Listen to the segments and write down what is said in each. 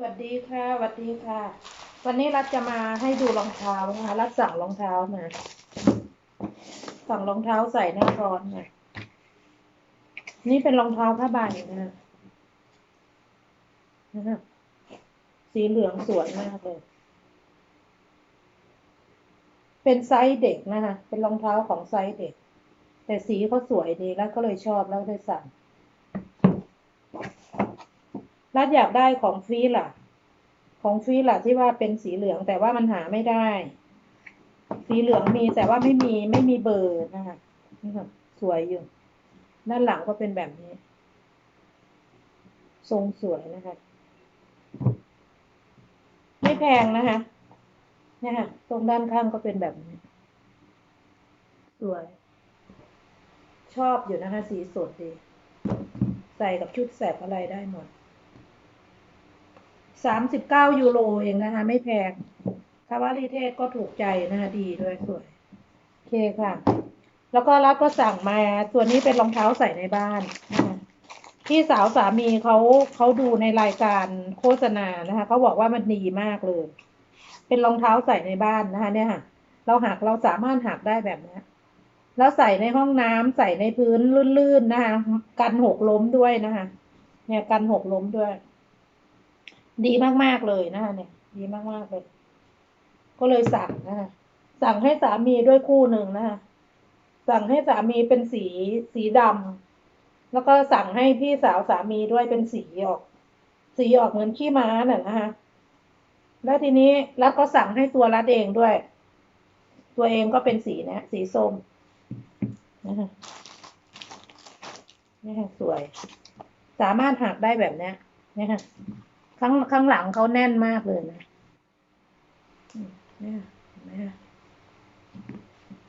สวัสดีค่ะสวัสดีค่ะ วันนี้รัฐจะมาให้ดูรองเท้านะคะรัฐสั่งรองเท้ามาสั่งรองเท้าใส่หน้าร้อนนะนี่เป็นรองเท้าผ้าใบนะนะสีเหลืองสวยมากเลย เป็นไซส์เด็กนะคะเป็นรองเท้าของไซส์เด็ก แต่สีเขาสวยดีแล้วก็เลยชอบแล้วเลยสั่ง รัดอยากได้ของฟรีล่ะ ของฟรีล่ะที่ว่าเป็นสีเหลืองแต่ว่ามันหาไม่ได้ สีเหลืองมีแต่ว่าไม่มีไม่มีเบอร์นะคะนี่ค่ะสวยอยู่ ด้านหลังก็เป็นแบบนี้ ทรงสวยนะคะ ไม่แพงนะคะเนี่ยค่ะตรงด้านข้างก็เป็นแบบนี้ สวย ชอบอยู่นะคะ สีสดดี ใส่กับชุดแสบอะไรได้หมด สามสิบเก้ายูโรเองนะคะ ไม่แพงคาวาลีเทศก็ถูกใจนะคะดีด้วยสวย โอเคค่ะ แล้วก็รัฐก็สั่งมาตัวนี้เป็นรองเท้าใส่ในบ้านนะคะพี่สาวสามีเขาเขาดูในรายการโฆษณานะคะเขาบอกว่ามันดีมากเลย เป็นรองเท้าใส่ในบ้านนะคะ เนี่ยค่ะ เราหักเราสามารถหักได้แบบนี้แล้วใส่ในห้องน้ำใส่ในพื้นลื่นๆนะคะ กันหกล้มด้วยนะคะ เนี่ยกันหกล้มด้วย ดีมากๆเลยนะคะเนี่ย ดีมากๆเลย ก็เลยสั่งนะคะสั่งให้สามีด้วยคู่หนึ่งนะคะสั่งให้สามีเป็นสีสีดำแล้วก็สั่งให้พี่สาวสามีด้วยเป็นสีออก สีออกเหมือนขี้ม้าน่ะนะคะแล้วทีนี้รัฐก็สั่งให้ตัวรัฐเองด้วย ตัวเองก็เป็นสีเนี้ยสีส้มนะคะนี่ค่ะสวย สามารถหักได้แบบเนี้ยนี่ค่ะ ข้างข้างหลังเขาแน่นมากเลยนะเนี่ยนะ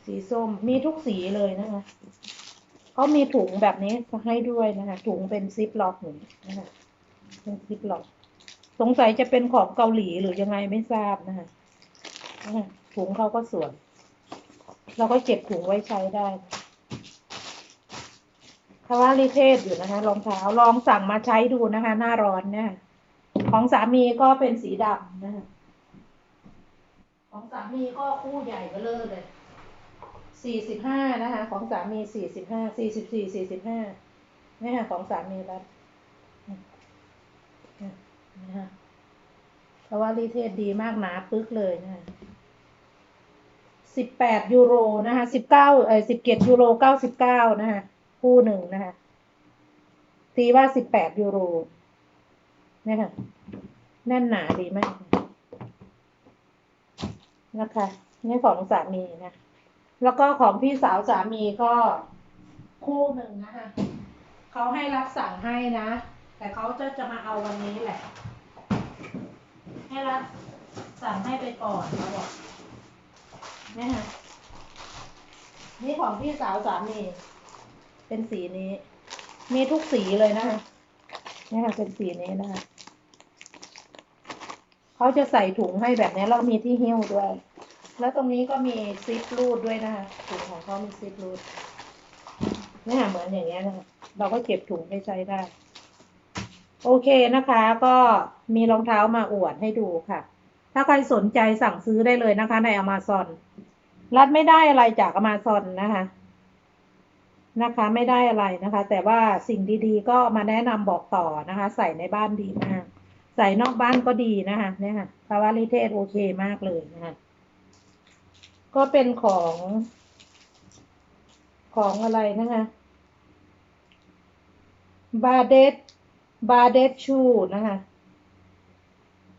สีส้มมีทุกสีเลยนะคะเขามีถุงแบบนี้ให้ด้วยนะคะ ถุงเป็นซิปล็อกหนึ่งนะคะเป็นซิปล็อก สงสัยจะเป็นของเกาหลีหรือยังไงไม่ทราบนะคะถุงเขาก็สวย เราก็เก็บถุงไว้ใช้ได้นะคาวาลิเทศอยู่นะคะรองเท้าลองสั่งมาใช้ดูนะคะ หน้าร้อนเนี่ย ของสามีก็เป็นสีดำนะคะของสามีก็คู่ใหญ่เบ้อเร่อเลยสี่สิบห้านะคะ ของสามีสี่สิบห้าสี่สิบสี่สี่สิบห้านี่ค่ะของสามีรัดนะคะเพราะว่ารีเทศดีมากหนาปึ๊กเลยนะคะสิบแปดยูโรนะคะสิบเก้าเออสิบเจ็ดยูโรเก้าสิบเก้านะคะคู่หนึ่งนะคะตีว่าสิบแปดยูโรเนี่ยค่ะ แน่นหนาดีมากนะคะนี่ของสามีนะ แล้วก็ของพี่สาวสามีก็คู่หนึ่งนะคะเขาให้รับสั่งให้นะ แต่เขาจะจะมาเอาวันนี้แหละ ให้รับสั่งให้ไปก่อนเขาบอกนี่ค่ะนี่ของพี่สาวสามี เป็นสีนี้ มีทุกสีเลยนะคะนี่ค่ะเป็นสีนี้นะคะ เขาจะใส่ถุงให้แบบนี้แล้วมีที่หิ้วด้วย แล้วตรงนี้ก็มีซิปรูดด้วยนะคะถุงของเขามีซิปรูดเนี่ยเหมือนอย่างเงี้ยนะคะเราก็เก็บถุงไปใช้ได้ โอเคนะคะ ก็มีรองเท้ามาอวดให้ดูค่ะ ถ้าใครสนใจสั่งซื้อได้เลยนะคะ ใน Amazon รัดไม่ได้อะไรจาก Amazon นะคะนะคะไม่ได้อะไรนะคะ แต่ว่าสิ่งดีๆ ก็มาแนะนำบอกต่อนะคะ ใส่ในบ้านดีมาก ใส่นอกบ้านก็ดีนะคะเนี่ยค่ะคาวาลิเทสโอเคมากเลยนะคะก็เป็นของของอะไรนะคะบาเดสบาเดสชูนะคะ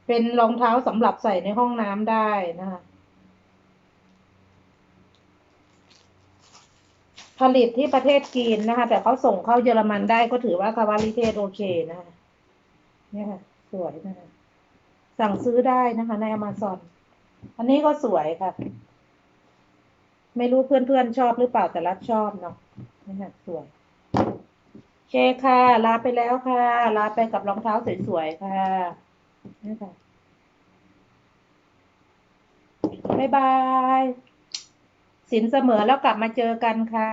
เป็นรองเท้าสำหรับใส่ในห้องน้ำได้นะคะผลิตที่ประเทศจีนนะคะ แต่เขาส่งเข้าเยอรมันได้ก็ถือว่าคาวาลิเทสโอเคนะคะเนี่ยค่ะ สวยนะคะสั่งซื้อได้นะคะ ใน Amazon อันนี้ก็สวยค่ะ ไม่รู้เพื่อนๆชอบหรือเปล่าแต่รักชอบเนาะนี่ค่ะสวยโอเคค่ะ ลาไปแล้วค่ะ ลาไปกับรองเท้าสวยๆค่ะนี่ค่ะบ๊ายบายสินเสมอแล้วกลับมาเจอกันค่ะ